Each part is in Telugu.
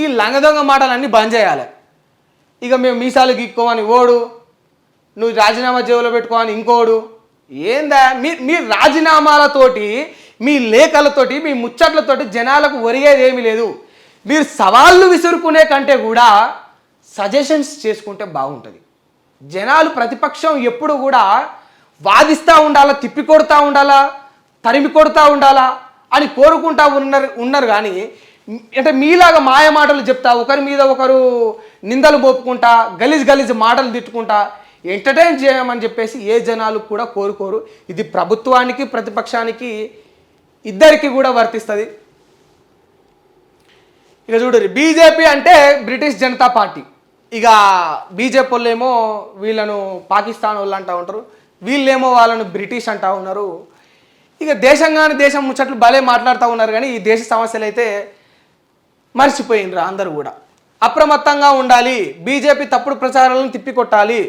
ఈ లంగదొంగ మాటలన్నీ బంద్ చేయాలి. ఇక మేము మీసాలు గిక్కోమని ఓడు నువ్వు రాజీనామా జేబులో పెట్టుకోమని ఇంకోడు. ఏందా? మీ మీ రాజీనామాలతోటి మీ లేఖలతోటి మీ ముచ్చట్లతోటి జనాలకు ఒరిగేది ఏమీ లేదు. మీరు సవాళ్ళు విసురుకునే కంటే కూడా సజెషన్స్ చేసుకుంటే బాగుంటుంది. జనాలు ప్రతిపక్షం ఎప్పుడు కూడా వాదిస్తూ ఉండాలా తిప్పి కొడుతూ ఉండాలా తరిమి కొడుతూ ఉండాలా అని కోరుకుంటా ఉన్నారు ఉన్నారు కానీ అంటే మీలాగా మాయ మాటలు చెప్తా ఒకరి మీద ఒకరు నిందలు మోపుకుంటా గలీజ్ గలీజ్ మాటలు తిట్టుకుంటా ఎంటర్టైన్ చేయమని చెప్పేసి ఏ జనాలు కూడా కోరుకోరు. ఇది ప్రభుత్వానికి ప్రతిపక్షానికి ఇద్దరికి కూడా వర్తిస్తుంది. ఇక చూడరు బీజేపీ అంటే బ్రిటిష్ జనతా పార్టీ. ఇక బీజేపీ వాళ్ళేమో వీళ్ళను పాకిస్తాన్ వాళ్ళు అంటూ ఉంటారు వీళ్ళేమో వాళ్ళను బ్రిటిష్ అంటూ ఉన్నారు. ఇక దేశంగానే దేశం ముచ్చట్లు భలే మాట్లాడుతూ ఉన్నారు కానీ ఈ దేశ సమస్యలు అయితే మర్చిపోయినరా అందరూ కూడా. అప్రమత్తంగా ఉండాలి బీజేపీ తప్పుడు ప్రచారాలను తిప్పికొట్టాలి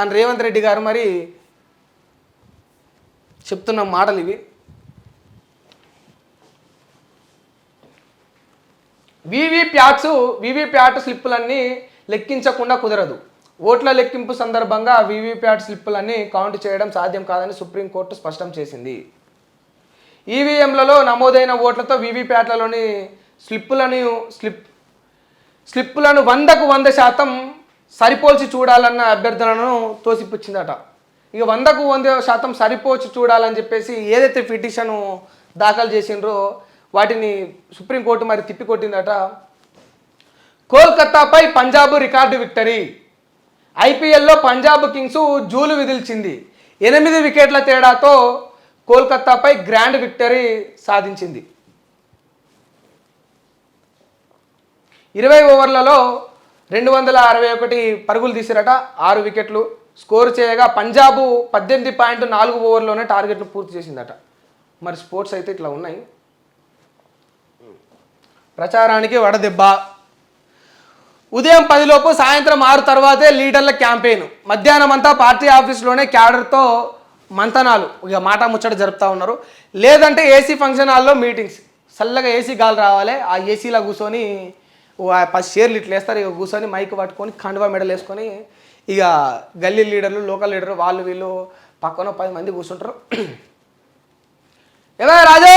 అని రేవంత్ రెడ్డి గారు మరి చెప్తున్న మాటలు ఇవి. వివి ప్యాట్స్ వివి ప్యాట్ స్లిప్పులన్నీ లెక్కించకుండా కుదరదు. ఓట్ల లెక్కింపు సందర్భంగా వివి ప్యాట్ స్లిప్పులన్నీ కౌంట్ చేయడం సాధ్యం కాదని సుప్రీంకోర్టు స్పష్టం చేసింది. ఈవీఎంలలో నమోదైన ఓట్లతో వీవీప్యాట్లలోని స్లిప్పులను స్లిప్ స్లిప్పులను వందకు వంద శాతం సరిపోల్చి చూడాలన్న అభ్యర్థనను తోసిపుచ్చిందట. ఇక వందకు వంద శాతం సరిపోల్చి చూడాలని చెప్పేసి ఏదైతే పిటిషన్ దాఖలు చేసిండ్రో వాటిని సుప్రీంకోర్టు మరి తిప్పికొట్టిందట. కోల్కతాపై పంజాబ్ రికార్డు విక్టరీ. ఐపీఎల్లో పంజాబ్ కింగ్స్ జూలు విదిల్చింది. ఎనిమిది వికెట్ల తేడాతో కోల్కతాపై గ్రాండ్ విక్టరీ సాధించింది. ఇరవై ఓవర్లలో రెండు వందల అరవై ఒకటి పరుగులు తీసిరట ఆరు వికెట్లు. స్కోర్ చేయగా పంజాబు పద్దెనిమిది పాయింట్ నాలుగు ఓవర్లోనే టార్గెట్లు పూర్తి చేసిందట. మరి స్పోర్ట్స్ అయితే ఇట్లా ఉన్నాయి. ప్రచారానికి వడదెబ్బ. ఉదయం పదిలోపు సాయంత్రం ఆరు తర్వాతే లీడర్ల క్యాంపెయిన్. మధ్యాహ్నం అంతా పార్టీ ఆఫీస్లోనే క్యాడర్తో మంతనాలు. ఇక మాట ముచ్చట జరుపుతూ ఉన్నారు. లేదంటే ఏసీ ఫంక్షన్ హాల్లో మీటింగ్స్. చల్లగా ఏసీ గాలి రావాలి. ఆ ఏసీలో కూర్చొని పది షేర్లు ఇట్లా వేస్తారు ఇక కూర్చొని మైక్ పట్టుకొని కండువా మెడల్ వేసుకొని ఇక గల్లీ లీడర్లు లోకల్ లీడర్లు వాళ్ళు వీళ్ళు పక్కన పది మంది కూర్చుంటారు. ఏమో రాజు?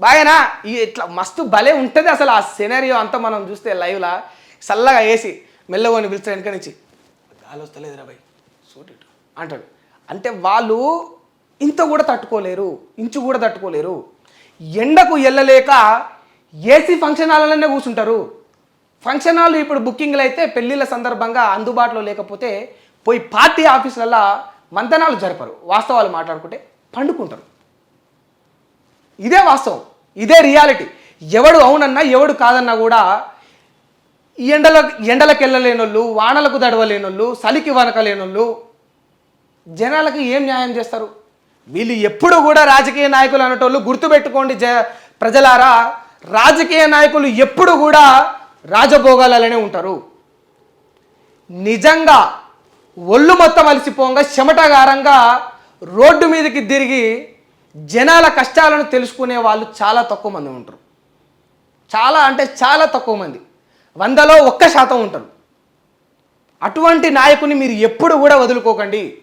బాగానా? ఇట్లా మస్తు భలే ఉంటుంది అసలు ఆ సినారియో అంతా మనం చూస్తే లైవ్లా చల్లగా వేసి మెల్లగోని పిలుస్తాడు వెనక నుంచి. గాలి వస్తలేదురా భయ్ సూట్ అంటాడు. అంటే వాళ్ళు ఇంత కూడా తట్టుకోలేరు ఇంచు కూడా తట్టుకోలేరు. ఎండకు వెళ్ళలేక ఏసీ ఫంక్షన్ హాల్లోనే కూర్చుంటారు. ఫంక్షన్ హాల్ ఇప్పుడు బుకింగ్లు అయితే పెళ్ళిళ్ళ సందర్భంగా అందుబాటులో లేకపోతే పోయి పార్టీ ఆఫీసులలో మంతనాలు జరపరు. వాస్తవాలు మాట్లాడుకుంటే పండుకుంటారు. ఇదే వాస్తవం. ఇదే రియాలిటీ. ఎవడు అవునన్నా ఎవడు కాదన్నా కూడా ఎండల ఎండలకు వెళ్ళలేనోళ్ళు వానలకు దడవలేనోళ్ళు చలికి వనకలేనోళ్ళు జనాలకు ఏం న్యాయం చేస్తారు? వీళ్ళు ఎప్పుడు కూడా రాజకీయ నాయకులు అనేటోళ్ళు గుర్తుపెట్టుకోండి జ ప్రజలారా. రాజకీయ నాయకులు ఎప్పుడు కూడా రాజభోగాలలోనే ఉంటారు. నిజంగా ఒళ్ళు మొత్తం అలసిపోగా చెమటగారంగా రోడ్డు మీదకి తిరిగి జనాల కష్టాలను తెలుసుకునే వాళ్ళు చాలా తక్కువ మంది ఉంటారు. చాలా అంటే చాలా తక్కువ మంది. వందలో ఒక్క శాతం ఉంటారు. అటువంటి నాయకుని మీరు ఎప్పుడు కూడా వదులుకోకండి.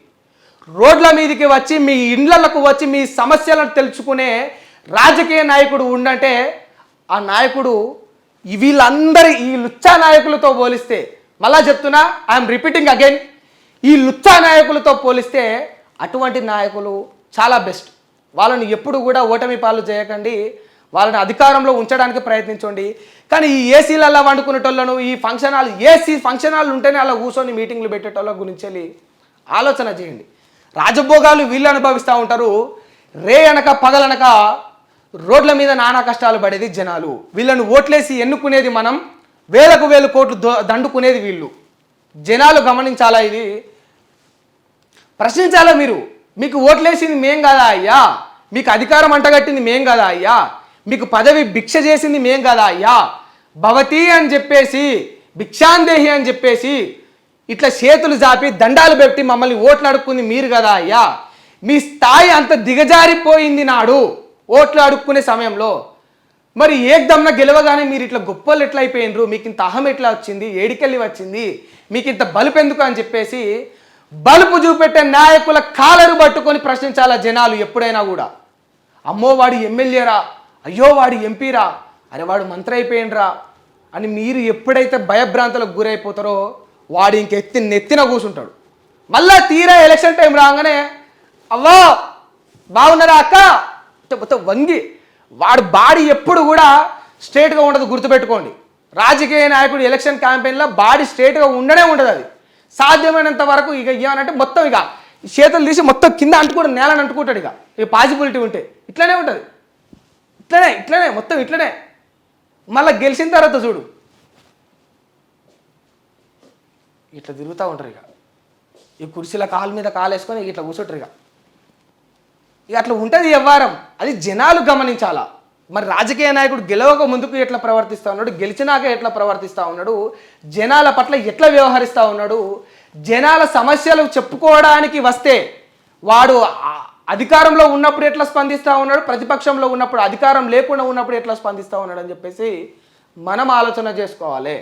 రోడ్ల మీదకి వచ్చి మీ ఇండ్లకు వచ్చి మీ సమస్యలను తెలుసుకునే రాజకీయ నాయకుడు ఉండంటే ఆ నాయకుడు వీళ్ళందరి ఈ లుచ్చా నాయకులతో పోలిస్తే మళ్ళా చెప్తున్నా ఐఎమ్ రిపీటింగ్ అగైన్ ఈ లుచ్చా నాయకులతో పోలిస్తే అటువంటి నాయకులు చాలా బెస్ట్ వాళ్ళని ఎప్పుడు కూడా ఓటమి పాలు చేయకండి వాళ్ళని అధికారంలో ఉంచడానికి ప్రయత్నించండి. కానీ ఈ ఏసీలల్లా వండుకునేటోళ్ళను ఈ function hall AC function hall ఉంటేనే అలా కూర్చొని మీటింగ్లు పెట్టేటోళ్ళ గురించి వెళ్ళి ఆలోచన చేయండి. రాజభోగాలు వీళ్ళు అనుభవిస్తూ ఉంటారు రే అనక పగలనక రోడ్ల మీద నానా కష్టాలు పడేది జనాలు. వీళ్ళను ఓట్లేసి ఎన్నుకునేది మనం వేలకు వేలు కోట్లు దండుకునేది వీళ్ళు. జనాలు గమనించాలా ఇది? ప్రశ్నించాలా మీరు? మీకు ఓట్లేసింది మేం కదా అయ్యా? మీకు అధికారం అంటగట్టింది మేం కదా అయ్యా? మీకు పదవి భిక్ష చేసింది మేం కదా అయ్యా? భవతి అని చెప్పేసి భిక్షాందేహి అని చెప్పేసి ఇట్లా చేతులు జాపి దండాలు పెట్టి మమ్మల్ని ఓట్లు అడుక్కుంది మీరు కదా అయ్యా? మీ స్థాయి అంత దిగజారిపోయింది నాడు. ఓట్లు అడుక్కునే సమయంలో మరి ఏకదమ్న గెలవగానే మీరు ఇట్లా గొప్పలు ఎట్లా అయిపోయినరు? మీకు ఇంత అహం ఎట్లా వచ్చింది? ఏడికెళ్ళి వచ్చింది? మీకు ఇంత బలుపు ఎందుకు? అని చెప్పేసి బలుపు చూపెట్టే నాయకుల కాలరు పట్టుకొని ప్రశ్నించాలా జనాలు ఎప్పుడైనా కూడా. అమ్మో వాడు ఎమ్మెల్యేరా? అయ్యో వాడు ఎంపీరా? అరే వాడు మంత్రి అయిపోయినరా? అని మీరు ఎప్పుడైతే భయభ్రాంతులకు గురైపోతారో వాడు ఇంకెత్తి నెత్తిన కూర్చుంటాడు మళ్ళా తీరా ఎలక్షన్ టైం రాగానే అవ్వా బాగున్నారా అక్క? మొత్తం వంగి వాడు బాడీ ఎప్పుడు కూడా స్ట్రేట్గా ఉండదు గుర్తుపెట్టుకోండి. రాజకీయ నాయకుడు ఎలక్షన్ క్యాంపెయిన్లో బాడీ స్ట్రేట్గా ఉండనే ఉండదు అది. సాధ్యమైనంత వరకు ఇక ఏమనంటే మొత్తం ఇక చేతులు తీసి మొత్తం కింద అంటుకుంటాడు నేలని అంటుకుంటాడు ఇక. ఇక పాసిబిలిటీ ఉంటే ఇట్లనే ఉంటుంది. ఇట్లనే ఇట్లనే మొత్తం ఇట్లనే. మళ్ళీ గెలిచిన తర్వాత చూడు. ఇట్లా తిరుగుతూ ఉంటారు ఇక. ఈ కుర్చీల కాలు మీద కాలు వేసుకొని ఇట్లా కూర్చుంటారు ఇక. ఇక అట్లా ఉంటుంది వ్యవహారం. అది జనాలు గమనించాలా. మరి రాజకీయ నాయకుడు గెలవక ముందుకు ఎట్లా ప్రవర్తిస్తూ ఉన్నాడు? గెలిచినాక ఎట్లా ప్రవర్తిస్తూ ఉన్నాడు? జనాల పట్ల ఎట్లా వ్యవహరిస్తూ ఉన్నాడు? జనాల సమస్యలు చెప్పుకోవడానికి వస్తే వాడు అధికారంలో ఉన్నప్పుడు ఎట్లా స్పందిస్తూ ఉన్నాడు? ప్రతిపక్షంలో ఉన్నప్పుడు అధికారం లేకుండా ఉన్నప్పుడు ఎట్లా స్పందిస్తూ ఉన్నాడు అని చెప్పేసి మనం ఆలోచన చేసుకోవాలి.